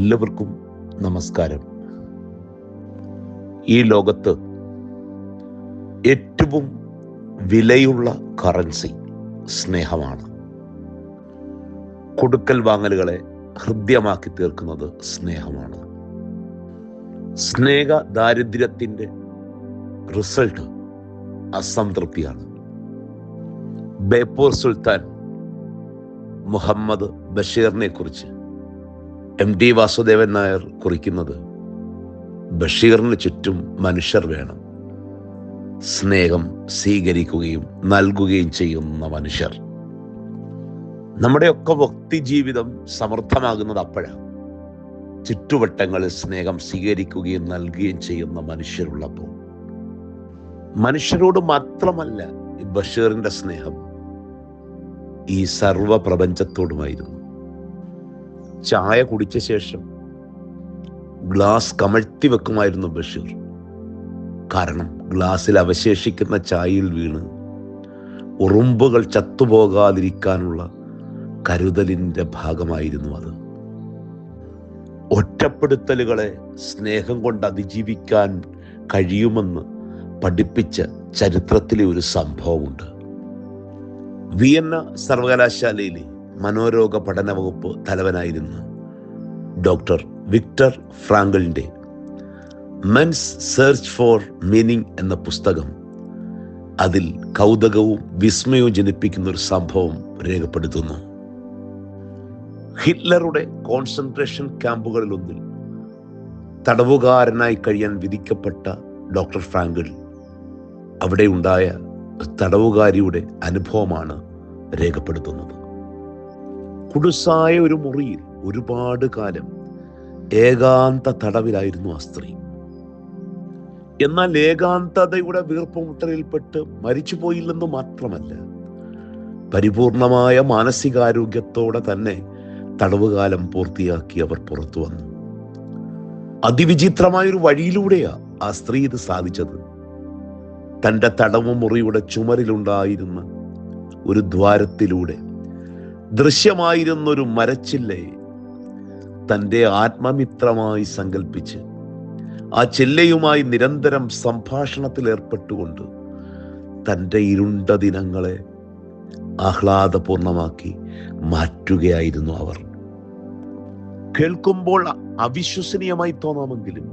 എല്ലാവർക്കും നമസ്കാരം. ഈ ലോകത്ത് ഏറ്റവും വിലയുള്ള കറൻസി സ്നേഹമാണ്. കൊടുക്കൽ വാങ്ങലുകളെ ഹൃദ്യമാക്കി തീർക്കുന്നത് സ്നേഹമാണ്. സ്നേഹ ദാരിദ്ര്യത്തിന്റെ റിസൾട്ട് അസംതൃപ്തിയാണ്. ബേപ്പൂർ സുൽത്താൻ മുഹമ്മദ് ബഷീറിനെ കുറിച്ച് എം ടി വാസുദേവൻ നായർ കുറിക്കുന്നത് ബഷീറിന് ചുറ്റും മനുഷ്യർ വേണം. സ്നേഹം സ്വീകരിക്കുകയും നൽകുകയും ചെയ്യുന്ന മനുഷ്യർ. നമ്മുടെയൊക്കെ വ്യക്തി ജീവിതം സമൃദ്ധമാകുന്നത് അപ്പോഴാണ് ചുറ്റുവട്ടങ്ങളിൽ സ്നേഹം സ്വീകരിക്കുകയും നൽകുകയും ചെയ്യുന്ന മനുഷ്യരുള്ളപ്പോൾ. മനുഷ്യരോട് മാത്രമല്ല ബഷീറിന്റെ സ്നേഹം ഈ സർവ പ്രപഞ്ചത്തോടുമായിരുന്നു ചായ കുടിച്ച ശേഷം ഗ്ലാസ് കമഴ്ത്തി വെക്കുമായിരുന്നു ബഷീർ. കാരണം ഗ്ലാസ്സിൽ അവശേഷിക്കുന്ന ചായയിൽ വീണ് ഉറുമ്പുകൾ ചത്തുപോകാതിരിക്കാനുള്ള കരുതലിന്റെ ഭാഗമായിരുന്നു അത്. ഒറ്റപ്പെടുത്തലുകളെ സ്നേഹം കൊണ്ട് അതിജീവിക്കാൻ കഴിയുമെന്ന് പഠിപ്പിച്ച ചരിത്രത്തിലെ ഒരു സംഭവമുണ്ട്. വിയന്ന സർവകലാശാലയിലെ മനോരോഗ പഠന വകുപ്പ് തലവനായിരുന്ന. ഡോക്ടർ വിക്ടർ ഫ്രാങ്കലിന്റെ മെൻസ് സെർച്ച് ഫോർ മീനിങ് എന്ന പുസ്തകം അതിൽ കൗതുകവും വിസ്മയവും ജനിപ്പിക്കുന്ന ഒരു സംഭവം രേഖപ്പെടുത്തുന്നു. ഹിറ്റ്ലറുടെ കോൺസെൻട്രേഷൻ ക്യാമ്പുകളിലൊന്നിൽ തടവുകാരനായി കഴിയാൻ വിധിക്കപ്പെട്ട ഡോക്ടർ ഫ്രാങ്കിൾ അവിടെ ഉണ്ടായ തടവുകാരിയുടെ അനുഭവമാണ് രേഖപ്പെടുത്തുന്നത്. കുടുസായ ഒരു മുറിയിൽ ഒരുപാട് കാലം ഏകാന്ത തടവിലായിരുന്നു ആ സ്ത്രീ. എന്നാൽ ഏകാന്തതയുടെ വീർപ്പുമുട്ടലിൽപ്പെട്ട് മരിച്ചുപോയില്ലെന്ന് മാത്രമല്ല പരിപൂർണമായ മാനസികാരോഗ്യത്തോടെ തന്നെ തടവുകാലം പൂർത്തിയാക്കി അവർ പുറത്തു വന്നു. അതിവിചിത്രമായ ഒരു വഴിയിലൂടെയാ ആ സ്ത്രീ ഇത് സാധിച്ചത്. തന്റെ തടവുമുറിയുടെ ചുമരിലുണ്ടായിരുന്ന ഒരു ദ്വാരത്തിലൂടെ ദൃശ്യമായിരുന്ന ഒരു മരച്ചില്ലയെ തന്റെ ആത്മമിത്രമായി സങ്കല്പിച്ച് ആ ചില്ലയുമായി നിരന്തരം സംഭാഷണത്തിൽ ഏർപ്പെട്ടുകൊണ്ട് തന്റെ ഇരുണ്ട ദിനങ്ങളെ ആഹ്ലാദപൂർണമാക്കി മാറ്റുകയായിരുന്നു അവർ. കേൾക്കുമ്പോൾ അവിശ്വസനീയമായി തോന്നാമെങ്കിലും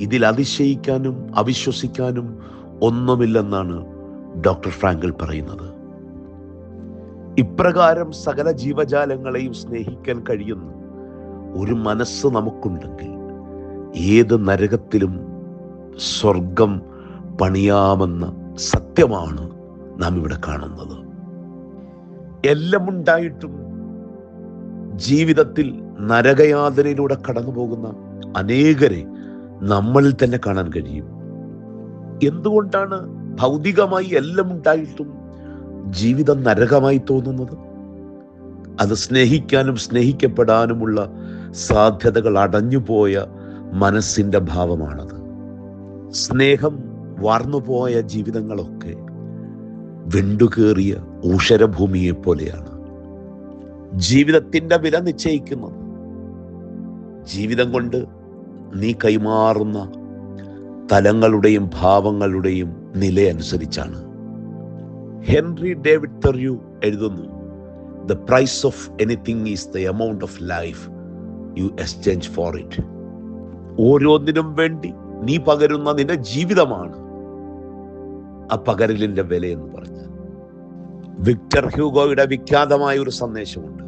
ഇതിൽ അതിശയിക്കാനും അവിശ്വസിക്കാനും ഒന്നുമില്ലെന്നാണ് ഡോക്ടർ ഫ്രാങ്കൽ പറയുന്നത്. ഇപ്രകാരം സകല ജീവജാലങ്ങളെയും സ്നേഹിക്കാൻ കഴിയുന്ന ഒരു മനസ്സ് നമുക്കുണ്ടെങ്കിൽ ഏത് നരകത്തിലും സ്വർഗം പണിയാമെന്ന സത്യമാണ് നാം ഇവിടെ കാണുന്നത്. എല്ലാം ഉണ്ടായിട്ടും ജീവിതത്തിൽ നരകയാതനയിലൂടെ കടന്നു പോകുന്ന അനേകരെ നമ്മളിൽ തന്നെ കാണാൻ കഴിയും. എന്തുകൊണ്ടാണ് ഭൗതികമായി എല്ലാം ഉണ്ടായിട്ടും ജീവിതം നരകമായി തോന്നുന്നത്? അത് സ്നേഹിക്കാനും സ്നേഹിക്കപ്പെടാനുമുള്ള സാധ്യതകൾ അടഞ്ഞുപോയ മനസ്സിന്റെ ഭാവമാണത്. സ്നേഹം വാർന്നുപോയ ജീവിതങ്ങളൊക്കെ വെണ്ടുകേറിയ ഊഷരഭൂമിയെ പോലെയാണ്. ജീവിതത്തിന്റെ വില നിശ്ചയിക്കുന്നത്. ജീവിതം കൊണ്ട് നീ കൈമാറുന്ന തലങ്ങളുടെയും ഭാവങ്ങളുടെയും നിലയനുസരിച്ചാണ്. ഹെൻറി ഡേവിഡ് തെറിയു എഴുതുന്നു the price of anything is the amount of life you exchange for it ഓരോന്നിനും വേണ്ടി നീ പകരുന്ന നിന്റെ ജീവിതമാണ് ആ പകരലിന്റെ വില എന്ന് പറഞ്ഞാൽ. വിക്ടർ ഹ്യൂഗോയുടെ വിഖ്യാതമായ ഒരു സന്ദേശമുണ്ട്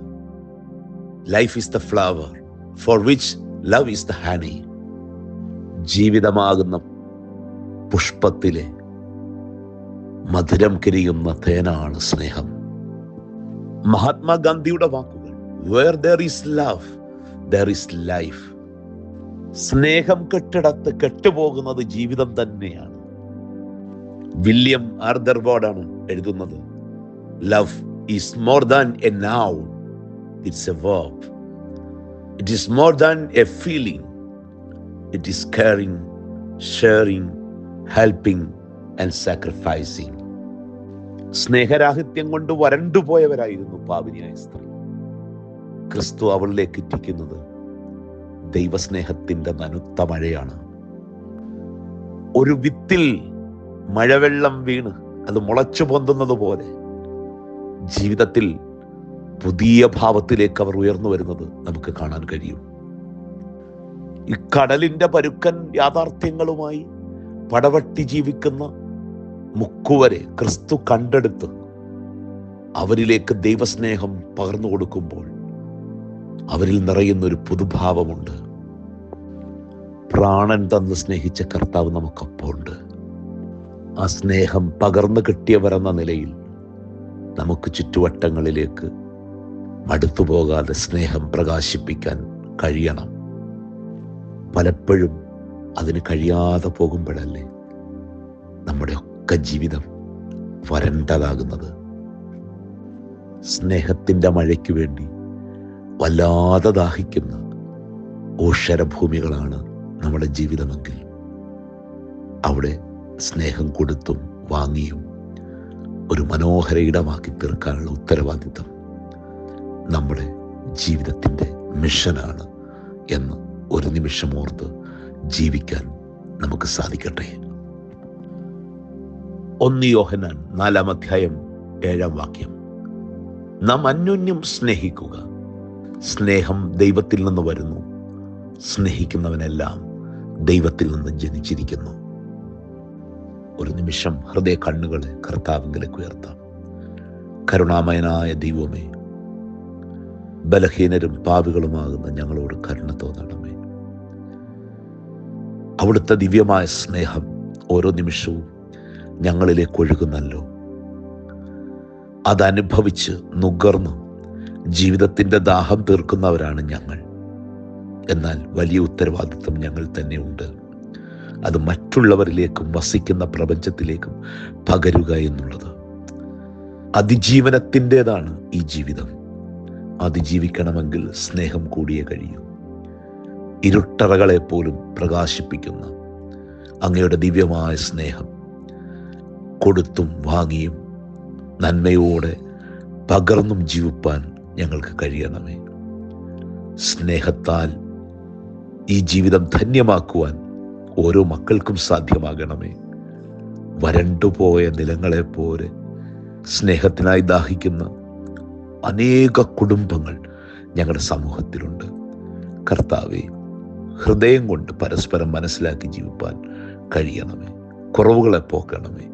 life is the flower for which love is the honey ജീവിതമാകുന്ന പുഷ്പത്തിലെ മധുരം കിരിയുന്ന തേനാണ് സ്നേഹം. മഹാത്മാഗാന്ധിയുടെ വാക്കുകൾ where there is love there is life സ്നേഹം കെട്ടിടത്ത് കെട്ടുപോകുന്നത് ജീവിതം തന്നെയാണ്. വില്യം ആർദർബോർഡാണ് എഴുതുന്നത് love is more than a noun it's a verb it is more than a feeling it is caring sharing helping and sacrificing സ്നേഹരാഹിത്യം കൊണ്ട് വരണ്ടുപോയവരായിരുന്നു പാവിനിയായ സ്ത്രീ. ക്രിസ്തു അവളിലേക്ക് എത്തിക്കുന്നത് ദൈവസ്നേഹത്തിന്റെ നനുത്ത മഴയാണ്. ഒരു വിത്തിൽ മഴവെള്ളം വീണ് അത് മുളച്ചു പൊന്തുന്നത് പോലെ ജീവിതത്തിൽ പുതിയ ഭാവത്തിലേക്ക് അവർ ഉയർന്നു വരുന്നത് നമുക്ക് കാണാൻ കഴിയും. ഈ കടലിന്റെ പരുക്കൻ യാഥാർത്ഥ്യങ്ങളുമായി പടവട്ടി ജീവിക്കുന്ന മുക്കുവരെ ക്രിസ്തു കണ്ടെടുത്ത് അവരിലേക്ക് ദൈവസ്നേഹം പകർന്നു കൊടുക്കുമ്പോൾ അവരിൽ നിറയുന്ന ഒരു പുതുഭാവമുണ്ട്. പ്രാണൻ തന്ന് സ്നേഹിച്ച കർത്താവ് നമുക്കൊപ്പമുണ്ട് ആ സ്നേഹം പകർന്നു കിട്ടിയവരെന്ന നിലയിൽ നമുക്ക് ചുറ്റുവട്ടങ്ങളിലേക്ക് മടുത്തു പോകാതെ സ്നേഹം പ്രകാശിപ്പിക്കാൻ കഴിയണം. പലപ്പോഴും അതിന് കഴിയാതെ പോകുമ്പോഴല്ലേ നമ്മുടെ ഒക്കെ ജീവിതം വരണ്ടതാകുന്നത്. സ്നേഹത്തിന്റെ മഴയ്ക്ക് വേണ്ടി വല്ലാതെ ദാഹിക്കുന്ന ഓഷരഭൂമികളാണ് നമ്മുടെ ജീവിതമെങ്കിൽ അവിടെ സ്നേഹം കൊടുത്തും വാങ്ങിയും ഒരു മനോഹര ഇടമാക്കി തീർക്കാനുള്ള ഉത്തരവാദിത്തം നമ്മുടെ ജീവിതത്തിന്റെ മിഷനാണ് എന്ന് ഒരു നിമിഷം ഓർത്ത് ജീവിക്കാൻ നമുക്ക് സാധിക്കട്ടെ. ഒന്ന് യോഹനാൻ നാലാം അധ്യായം ഏഴാം വാക്യം. നാം അന്യോന്യം സ്നേഹിക്കുക. സ്നേഹം ദൈവത്തിൽ നിന്ന് വരുന്നു. സ്നേഹിക്കുന്നവനെല്ലാം ദൈവത്തിൽ നിന്ന് ജനിച്ചിരിക്കുന്നു. ഒരു നിമിഷം ഹൃദയ കണ്ണുകളെ കർത്താവിലേക്ക് ഉയർത്താം. കരുണാമയനായ ദൈവമേ ബലഹീനരും പാവികളുമാകുന്ന ഞങ്ങളോട് കരുണ തോന്നണമേ. അവിടുത്തെ ദിവ്യമായ സ്നേഹം ഓരോ നിമിഷവും ഞങ്ങളിലേക്ക് ഒഴുകുന്നല്ലോ. അതനുഭവിച്ച് നുകർന്ന് ജീവിതത്തിന്റെ ദാഹം തീർക്കുന്നവരാണ് ഞങ്ങൾ. എന്നാൽ വലിയ ഉത്തരവാദിത്വം ഞങ്ങൾ തന്നെയുണ്ട്. അത് മറ്റുള്ളവരിലേക്കും വസിക്കുന്ന പ്രപഞ്ചത്തിലേക്കും പകരുക എന്നുള്ളത്. അതിജീവനത്തിന്റെതാണ് ഈ ജീവിതം. അതിജീവിക്കണമെങ്കിൽ സ്നേഹം കൂടിയേ കഴിയൂ. ഇരുട്ടറകളെ പോലും പ്രകാശിപ്പിക്കുന്ന അങ്ങയുടെ ദിവ്യമായ സ്നേഹം. കൊടുത്തും വാങ്ങിയും നന്മയോടെ പകർന്നും ജീവിപ്പാൻ ഞങ്ങൾക്ക് കഴിയണമേ. സ്നേഹത്താൽ ഈ ജീവിതം ധന്യമാക്കുവാൻ ഓരോ മക്കൾക്കും സാധ്യമാകണമേ. വരണ്ടുപോയ നിലങ്ങളെപ്പോലെ സ്നേഹത്തിനായി ദാഹിക്കുന്ന അനേക കുടുംബങ്ങൾ ഞങ്ങളുടെ സമൂഹത്തിലുണ്ട്. കർത്താവെ ഹൃദയം കൊണ്ട് പരസ്പരം മനസ്സിലാക്കി ജീവിപ്പാൻ കഴിയണമേ. കുറവുകളെ പോക്കണമേ.